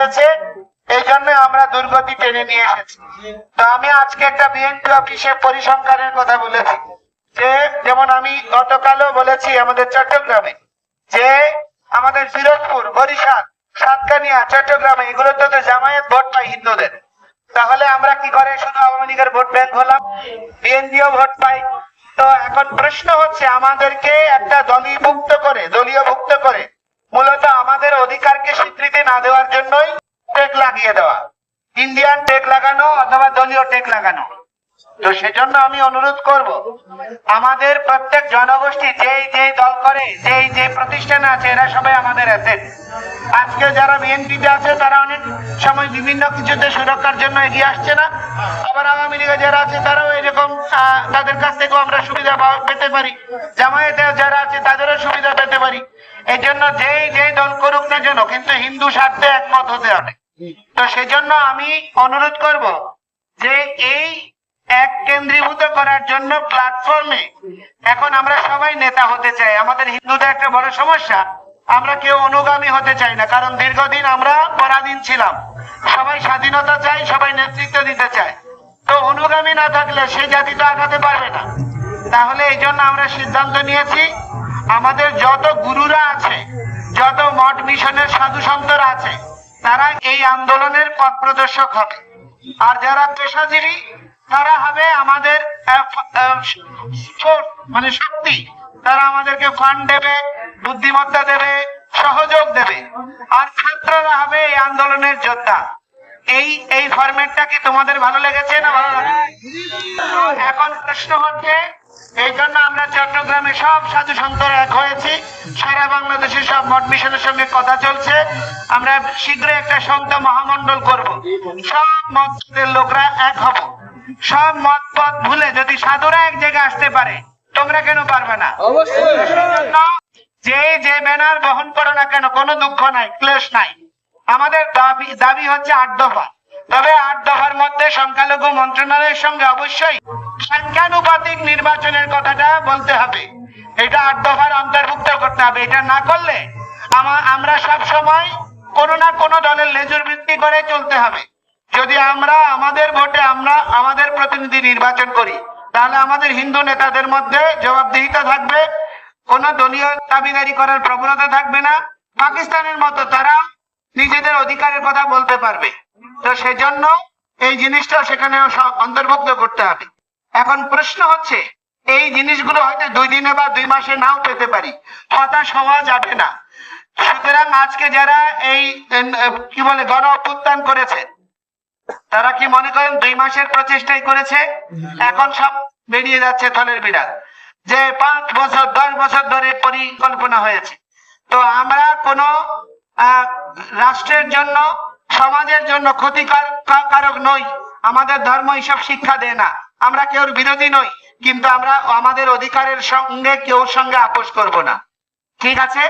হয়েছে, এই জন্য আমরা দুর্গতি টেনে নিয়ে এসেছি। তো আমি আজকে একটা বিএনপি অফিসে পরিসংখ্যানের কথা বলেছি, যে যেমন আমি গতকালও বলেছি আমাদের চট্টগ্রামে, যে আমাদের ফিরোজপুর, বরিশাল, সাতকানিয়া, চট্টগ্রামে এগুলোতে তো জামায়াত ভোট পাই হিন্দুদের। তাহলে আমরা কি করে শুধু আওয়ামী লীগের ভোট ব্যাংক হলাম? বিএনপিও ভোট পাই তো এখন প্রশ্ন হচ্ছে, আমাদেরকে একটা দলীয়ভুক্ত করে দলীয়ভুক্ত করে, মূলত আমাদের অধিকারকে স্বীকৃতি না দেওয়ার জন্যই টেক লাগিয়ে দেওয়া। ইন্ডিয়ান টেক লাগানো অথবা দলীয় টেক লাগানো। তো সেজন্য আমি অনুরোধ করব, আমাদের প্রত্যেক জনগোষ্ঠী যেই যেই দল করে, যেই যে প্রতিষ্ঠান আছে, এরা সবাই আমাদের অ্যাসেট আজকে যারা বিএনপিতে আছে, তারা অনেক সময় বিভিন্ন কিছুতে সুরক্ষার জন্য এগিয়ে আসছে না। আবার আওয়ামী লীগে যারা আছে, তারাও এরকম তাদের কাছ থেকেও আমরা সুবিধা পেতে পারি। জামায়াতে যারা আছে, তাদেরও সুবিধা পেতে পারি। এই জন্য যেই যেই দল করুক না যেন কিন্তু হিন্দু স্বার্থে একমত হতে হবে। তো সেজন্য আমি অনুরোধ করব যে এই এক কেন্দ্রীভূত করার জন্য প্ল্যাটফর্মে এখন আমরা সবাই নেতা হতে চাই। আমাদের হিন্দুদের একটা বড় সমস্যা। আমরা কেউ অনুগামী হতে চাই না, কারণ দীর্ঘদিন আমরা পরাধীন ছিলাম। সবাই স্বাধীনতা চাই সবাই নেতৃত্ব দিতে চায়। তো অনুগামী না থাকলে সে জাতি তো আগাতে পারবে না। তাহলে এই জন্য আমরা সিদ্ধান্ত নিয়েছি, আমাদের যত গুরুরা আছে, যত মঠ মিশনের সাধু সন্তরা আছে, তারা এই আন্দোলনের পথ প্রদর্শক হবে। আর যারা পেশাজীবী, তারা হবে আমাদের মানে শক্তি। তারা আমাদেরকে ফান্ড দেবে বুদ্ধিমত্তা দেবে সহযোগ দেবে। আর ছাত্ররা হবে এই আন্দোলনের যোদ্ধা। এই এই ফরম্যাটটা কি তোমাদের ভালো লেগেছে না ভালো লাগে এখন প্রশ্ন হচ্ছে এই জন্য আমরা চট্টগ্রামে সব সাধু সন্তরা এক হয়েছি। সারা বাংলাদেশের সব মঠ মিশনের সঙ্গে কথা চলছে। আমরা শীঘ্রই একটা সন্ত মহামন্ডল করব। সব মতের লোকরা এক হব। সব মত পথ ভুলে যদি সাধুরা এক জায়গায় আসতে পারে তোমরা কেন পারবে না? সেজন্য যে যে ব্যানার বহন করো না কেন, কোনো দুঃখ নাই, ক্লেশ নাই। আমাদের দাবি দাবি হচ্ছে আট দফা। তবে আট দফার মধ্যে সংখ্যালঘু মন্ত্রণালয়ের সঙ্গে অবশ্যই সংখ্যানুপাতিক নির্বাচনের কথাটা বলতে হবে। এটা আট দফার অন্তর্ভুক্ত করতে হবে। এটা না করলে আমরা সব সময় কোনো না কোনো দলের লেজুর বৃত্তি করে চলতে হবে। যদি আমরা, আমাদের ভোটে আমরা, আমাদের প্রতিনিধি নির্বাচন করি, তাহলে আমাদের হিন্দু নেতাদের মধ্যে জবাবদিহিতা থাকবে কোন দলীয় দাবিদারি করার প্রবণতা থাকবে না। পাকিস্তানের মতো তারা নিজেদের অধিকারের কথা বলতে পারবে। তো সেজন্য এই জিনিসটা সেখানেও স- অন্তর্ভুক্ত করতে হবে। এখন প্রশ্ন হচ্ছে, এই জিনিসগুলো হয়তো দুই দিনে বা দুই মাসে নাও পেতে পারি। হতাশ হওয়া যাবে না। সুতরাং আজকে যারা এই কি বলে, গণ অভ্যুত্থান করেছে, তারা কি মনে করেন দুই মাসের প্রচেষ্টাই করেছে? এখন সব বেরিয়ে যাচ্ছে থলের বিড়াল। যে পাঁচ বছর, দশ বছর ধরে পরিকল্পনা হয়েছে। তো আমরা কোনো রাষ্ট্রের জন্য, সমাজের জন্য ক্ষতিকর কা- কারক নই। আমাদের ধর্ম এইসব শিক্ষা দেয় না। আমরা কেউ বিরোধী নই, কিন্তু আমরা আমাদের অধিকারের সঙ্গে কেউ সঙ্গে আপোষ করব না। ঠিক আছে?